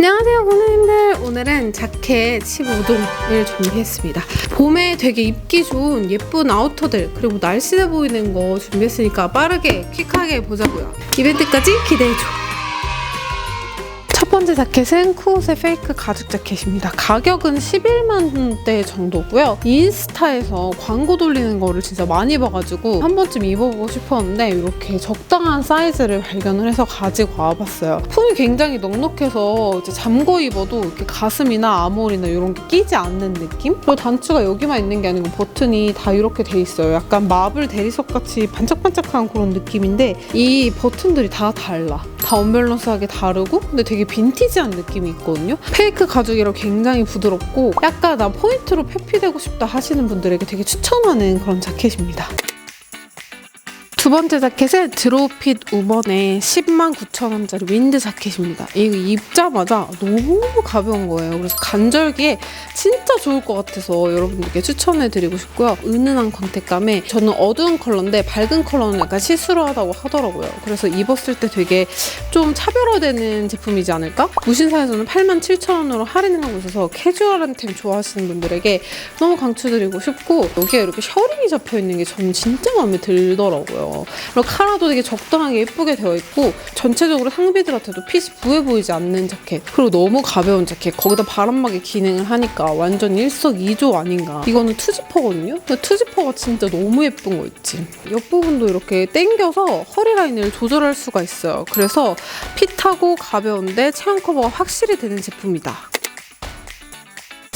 안녕하세요 고객님들. 오늘은 자켓 15동을 준비했습니다. 봄에 되게 입기 좋은 예쁜 아우터들 그리고 날씬해 보이는 거 준비했으니까 빠르게 퀵하게 보자고요. 이벤트까지 기대해줘. 첫 번째 자켓은 쿠옷의 페이크 가죽 자켓입니다. 가격은 11만 원대 정도고요. 인스타에서 광고 돌리는 거를 진짜 많이 봐가지고 한 번쯤 입어보고 싶었는데 이렇게 적당한 사이즈를 발견을 해서 가지고 와봤어요. 품이 굉장히 넉넉해서 이제 잠궈 입어도 이렇게 가슴이나 아몰이나 이런 게 끼지 않는 느낌? 그리고 단추가 여기만 있는 게 아니고 버튼이 다 이렇게 돼 있어요. 약간 마블 대리석 같이 반짝반짝한 그런 느낌인데 이 버튼들이 다 달라. 다 언밸런스하게 다르고 근데 되게 빈티지한 느낌이 있거든요. 페이크 가죽이라 굉장히 부드럽고 약간 나 포인트로 표피되고 싶다 하시는 분들에게 되게 추천하는 그런 자켓입니다. 두 번째 자켓은 드로핏 우먼의 10만 9천 원짜리 윈드 자켓입니다. 이거 입자마자 너무 가벼운 거예요. 그래서 간절기에 진짜 좋을 것 같아서 여러분들께 추천해드리고 싶고요. 은은한 광택감에 저는 어두운 컬러인데 밝은 컬러는 약간 시스루하다고 하더라고요. 그래서 입었을 때 되게 좀 차별화되는 제품이지 않을까? 무신사에서는 8만 7천 원으로 할인을 하고 있어서 캐주얼한 템 좋아하시는 분들에게 너무 강추드리고 싶고 여기에 이렇게 셔링이 잡혀 있는 게 저는 진짜 마음에 들더라고요. 그리고 카라도 되게 적당하게 예쁘게 되어 있고 전체적으로 상비들한테도 핏이 부해 보이지 않는 자켓 그리고 너무 가벼운 자켓. 거기다 바람막이 기능을 하니까 완전 일석이조 아닌가. 이거는 투지퍼거든요? 투지퍼가 진짜 너무 예쁜 거 있지. 옆부분도 이렇게 당겨서 허리 라인을 조절할 수가 있어요. 그래서 핏하고 가벼운데 체형 커버가 확실히 되는 제품이다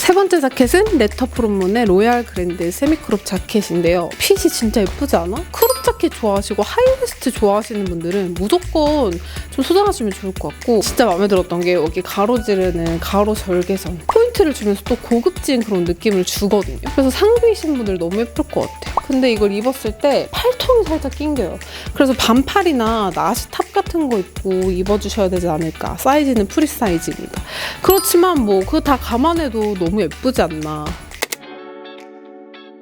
세 번째 자켓은 네터프롬문의 로얄 그랜드 세미크롭 자켓인데요. 핏이 진짜 예쁘지 않아? 크롭 자켓 좋아하시고 하이웨스트 좋아하시는 분들은 무조건 좀 소장하시면 좋을 것 같고 진짜 마음에 들었던 게 여기 가로지르는 가로 절개선 포인트를 주면서 또 고급진 그런 느낌을 주거든요. 그래서 상비이신 분들 너무 예쁠 것 같아. 근데 이걸 입었을 때 팔통이 살짝 낑겨요. 그래서 반팔이나 나시 탑 같은 거 입고 입어주셔야 되지 않을까. 사이즈는 프리 사이즈입니다. 그렇지만 뭐 그거 다 감안해도 너무 예쁘지 않나.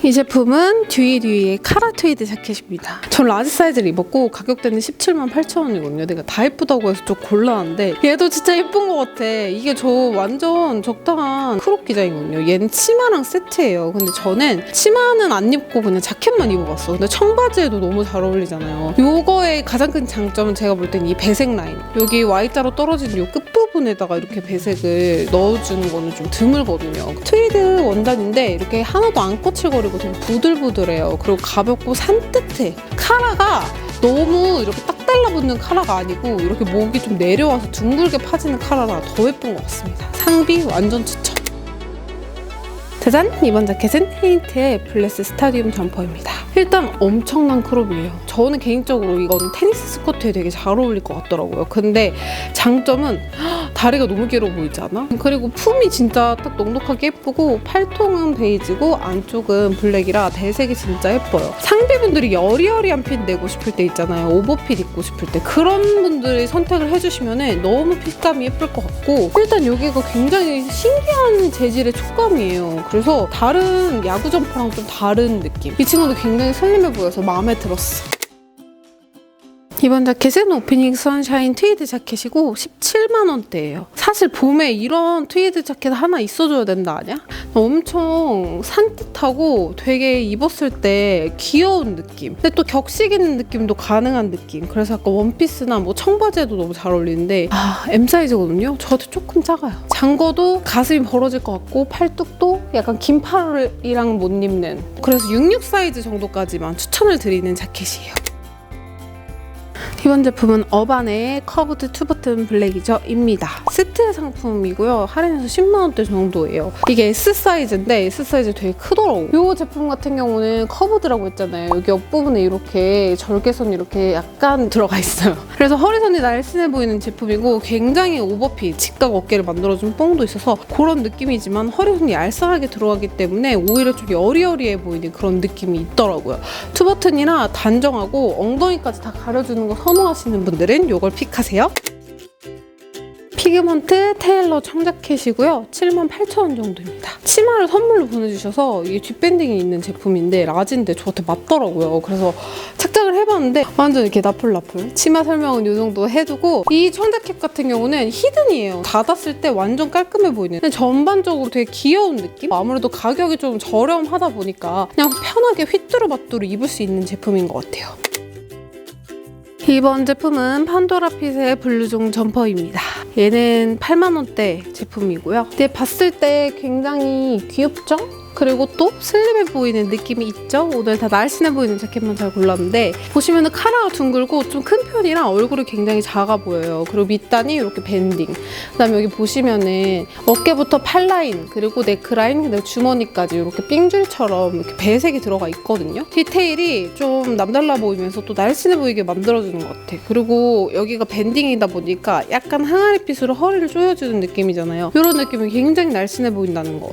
이 제품은 듀이듀이의 카라 트위드 자켓입니다. 전 라지 사이즈를 입었고 가격대는 17만 8천 원이거든요. 내가 다 예쁘다고 해서 좀 골랐는데 얘도 진짜 예쁜 것 같아. 이게 저 완전 적당한 크롭 기장이거든요. 얘는 치마랑 세트예요. 근데 저는 치마는 안 입고 그냥 자켓만 입어봤어. 근데 청바지에도 너무 잘 어울리잖아요. 요거의 가장 큰 장점은 제가 볼 땐 이 배색 라인. 여기 Y자로 떨어진 요 끝부분에다가 이렇게 배색을 넣어주는 거는 좀 드물거든요. 트위드 원단인데 이렇게 하나도 안 거칠거리고 되게 부들부들해요. 그리고 가볍고 산뜻해. 카라가 너무 이렇게 딱 달라붙는 카라가 아니고 이렇게 목이 좀 내려와서 둥글게 파지는 카라라 더 예쁜 것 같습니다. 상비 완전 추천. 짜잔! 이번 자켓은 헤인트의 블레스 스타디움 점퍼입니다. 일단 엄청난 크롭이에요. 저는 개인적으로 이거는 테니스 스커트에 되게 잘 어울릴 것 같더라고요. 근데 장점은 헉, 다리가 너무 길어 보이지 않아? 그리고 품이 진짜 딱 넉넉하게 예쁘고 팔통은 베이지고 안쪽은 블랙이라 대색이 진짜 예뻐요. 상비분들이 여리여리한 핏 내고 싶을 때 있잖아요. 오버핏 입고 싶을 때 그런 분들이 선택을 해주시면 너무 핏감이 예쁠 것 같고 일단 여기가 굉장히 신기한 재질의 촉감이에요. 그래서 다른 야구 점퍼랑 좀 다른 느낌. 이 친구도 굉장히 슬림해 보여서 마음에 들었어. 이번 자켓은 오피닉 선샤인 트위드 자켓이고 17만 원대예요. 사실 봄에 이런 트위드 자켓 하나 있어줘야 된다 아니야? 엄청 산뜻하고 되게 입었을 때 귀여운 느낌. 근데 또 격식 있는 느낌도 가능한 느낌. 그래서 아까 원피스나 뭐 청바지에도 너무 잘 어울리는데 아 M 사이즈거든요. 저도 조금 작아요. 장거도 가슴이 벌어질 것 같고 팔뚝도 약간 긴 팔이랑 못 입는. 그래서 66 사이즈 정도까지만 추천을 드리는 자켓이에요. 이번 제품은 어반의 커브드 투 버튼 블랙이죠. 입니다. 세트 상품이고요. 할인해서 10만원대 정도예요. 이게 S 사이즈인데 S 사이즈 되게 크더라고요. 이 제품 같은 경우는 커브드라고 했잖아요. 여기 옆부분에 이렇게 절개선 이렇게 약간 들어가 있어요. 그래서 허리선이 날씬해 보이는 제품이고 굉장히 오버핏, 직각 어깨를 만들어준 뽕도 있어서 그런 느낌이지만 허리선이 얄쌍하게 들어가기 때문에 오히려 좀 여리여리해 보이는 그런 느낌이 있더라고요. 투버튼이라 단정하고 엉덩이까지 다 가려주는 거 선호하시는 분들은 이걸 픽하세요. 피그먼트 테일러 청자켓이고요. 78,000원 정도입니다. 치마를 선물로 보내주셔서 이게 뒷밴딩이 있는 제품인데 라지인데 저한테 맞더라고요. 그래서 착장을 해봤는데 완전 이렇게 나풀나풀 치마 설명은 이 정도 해두고 이 청자켓 같은 경우는 히든이에요 닫았을 때 완전 깔끔해 보이는 근데 전반적으로 되게 귀여운 느낌? 아무래도 가격이 좀 저렴하다 보니까 그냥 편하게 휘뚜루마뚜루 입을 수 있는 제품인 것 같아요 이번 제품은 판도라핏의 블루종 점퍼입니다. 얘는 8만원대 제품이고요. 근데 봤을 때 굉장히 귀엽죠? 그리고 또 슬림해 보이는 느낌이 있죠? 오늘 다 날씬해 보이는 자켓만 잘 골랐는데 보시면은 카라가 둥글고 좀 큰 편이라 얼굴이 굉장히 작아 보여요. 그리고 밑단이 이렇게 밴딩. 그다음에 여기 보시면은 어깨부터 팔 라인 그리고 넥라인 그리고 주머니까지 이렇게 삥줄처럼 이렇게 배색이 들어가 있거든요. 디테일이 좀 남달라 보이면서 또 날씬해 보이게 만들어주는 것 같아. 그리고 여기가 밴딩이다 보니까 약간 항아리 핏으로 허리를 조여주는 느낌이잖아요. 이런 느낌이 굉장히 날씬해 보인다는 거.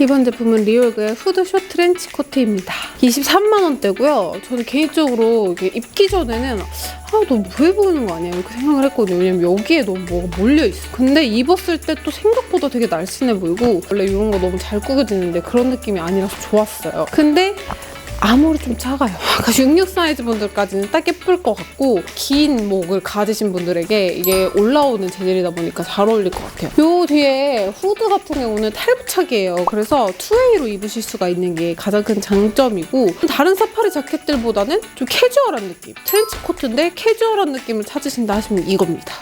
이번 제품은 리올그의 후드 숏 트렌치 코트입니다. 23만 원대고요. 저는 개인적으로 이게 입기 전에는 아 너무 부해 보이는 거 아니야 이렇게 생각을 했거든요. 왜냐면 여기에 너무 뭐가 몰려 있어. 근데 입었을 때 또 생각보다 되게 날씬해 보이고 원래 이런 거 너무 잘 구겨지는데 그런 느낌이 아니라서 좋았어요. 근데 아무리 좀 작아요. 아까 66 사이즈 분들까지는 딱 예쁠 것 같고 긴 목을 가지신 분들에게 이게 올라오는 재질이다 보니까 잘 어울릴 것 같아요. 요 뒤에 후드 같은 경우는 탈부착이에요. 그래서 투웨이로 입으실 수가 있는 게 가장 큰 장점이고 다른 사파리 자켓들보다는 좀 캐주얼한 느낌. 트렌치 코트인데 캐주얼한 느낌을 찾으신다 하시면 이겁니다.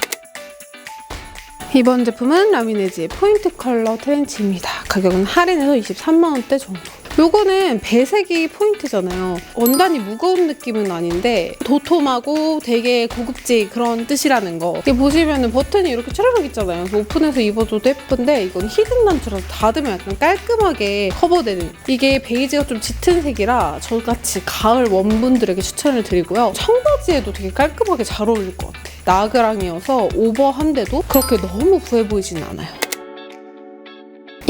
이번 제품은 라미네즈의 포인트 컬러 트렌치입니다. 가격은 할인해서 23만 원대 정도. 요거는 배색이 포인트잖아요. 원단이 무거운 느낌은 아닌데 도톰하고 되게 고급지 그런 뜻이라는 거. 이게 보시면 은 버튼이 이렇게 쭈르륵 있잖아요. 오픈해서 입어줘도 예쁜데 이건 히든 단추라서 닫으면 약간 깔끔하게 커버되는 이게 베이지가 좀 짙은 색이라 저같이 가을 원분들에게 추천을 드리고요. 청바지에도 되게 깔끔하게 잘 어울릴 것 같아. 나그랑이어서 오버한데도 그렇게 너무 부해 보이지는 않아요.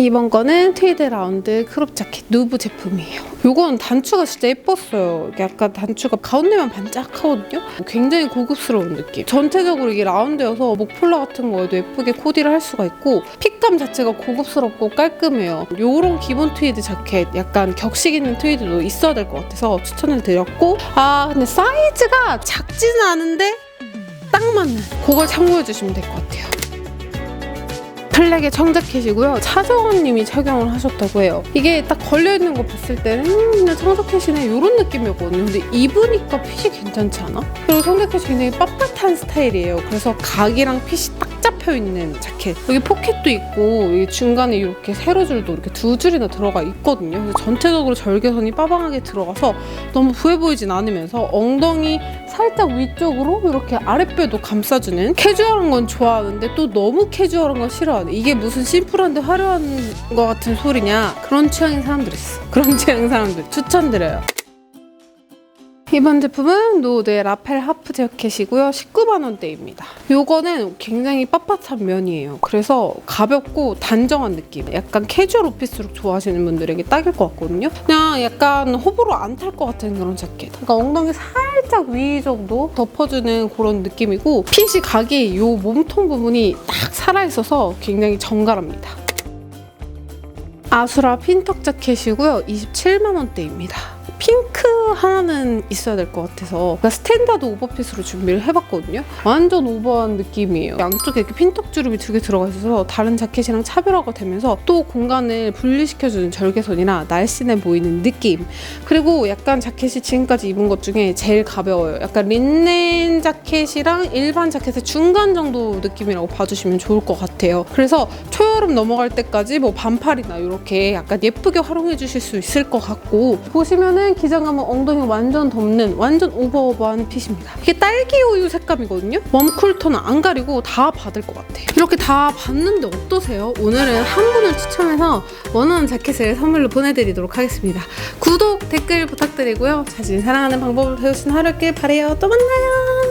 이번 거는 트위드 라운드 크롭 자켓 누브 제품이에요. 이건 단추가 진짜 예뻤어요. 약간 단추가 가운데만 반짝하거든요. 굉장히 고급스러운 느낌. 전체적으로 이게 라운드여서 목폴라 같은 거에도 예쁘게 코디를 할 수가 있고 핏감 자체가 고급스럽고 깔끔해요. 요런 기본 트위드 자켓 약간 격식 있는 트위드도 있어야 될 것 같아서 추천을 드렸고 아 근데 사이즈가 작지는 않은데 딱 맞는 그걸 참고해 주시면 될 것 같아요. 플렉의 청자켓이고요. 차정원님이 착용을 하셨다고 해요. 이게 딱 걸려있는 거 봤을 때는 음, 그냥 청자켓이네 이런 느낌이었거든요. 근데 입으니까 핏이 괜찮지 않아? 그리고 청자켓이 굉장히 빳빳한 스타일이에요. 그래서 각이랑 핏이 딱 잡혀 있는 자켓. 여기 포켓도 있고 여기 중간에 이렇게 세로줄도 이렇게 두 줄이나 들어가 있거든요. 그래서 전체적으로 절개선이 빠방하게 들어가서 너무 부해 보이진 않으면서 엉덩이 살짝 위쪽으로 이렇게 아랫배도 감싸주는 캐주얼한 건 좋아하는데 또 너무 캐주얼한 건 싫어하네. 이게 무슨 심플한데 화려한 거 같은 소리냐? 그런 취향인 사람들 있어. 그런 취향인 사람들 추천드려요. 이번 제품은 노드의 라펠 하프 재킷이고요. 19만 원대입니다. 요거는 굉장히 빳빳한 면이에요. 그래서 가볍고 단정한 느낌. 약간 캐주얼 오피스룩 좋아하시는 분들에게 딱일 것 같거든요. 그냥 약간 호불호 안 탈 것 같은 그런 자켓. 그러니까 엉덩이 살짝 위 정도 덮어주는 그런 느낌이고 핏이 각이 요 몸통 부분이 딱 살아있어서 굉장히 정갈합니다. 아수라 핀턱 자켓이고요. 27만 원대입니다. 핑크 하나는 있어야 될 것 같아서 그러니까 스탠다드 오버핏으로 준비를 해봤거든요. 완전 오버한 느낌이에요. 양쪽에 이렇게 핀턱 주름이 두 개 들어가 있어서 다른 자켓이랑 차별화가 되면서 또 공간을 분리시켜주는 절개선이라 날씬해 보이는 느낌. 그리고 약간 자켓이 지금까지 입은 것 중에 제일 가벼워요. 약간 린넨 자켓이랑 일반 자켓의 중간 정도 느낌이라고 봐주시면 좋을 것 같아요. 그래서 초 여름 넘어갈 때까지 뭐 반팔이나 이렇게 약간 예쁘게 활용해 주실 수 있을 것 같고 보시면은 기장 감은 엉덩이 완전 덮는 완전 오버오버한 핏입니다. 이게 딸기 우유 색감이거든요. 웜쿨 톤은 안 가리고 다 받을 것 같아요. 이렇게 다 봤는데 어떠세요? 오늘은 한 분을 추첨해서 원하는 자켓을 선물로 보내드리도록 하겠습니다. 구독, 댓글 부탁드리고요. 자신 사랑하는 방법을 배우신 하루길 바래요. 또 만나요.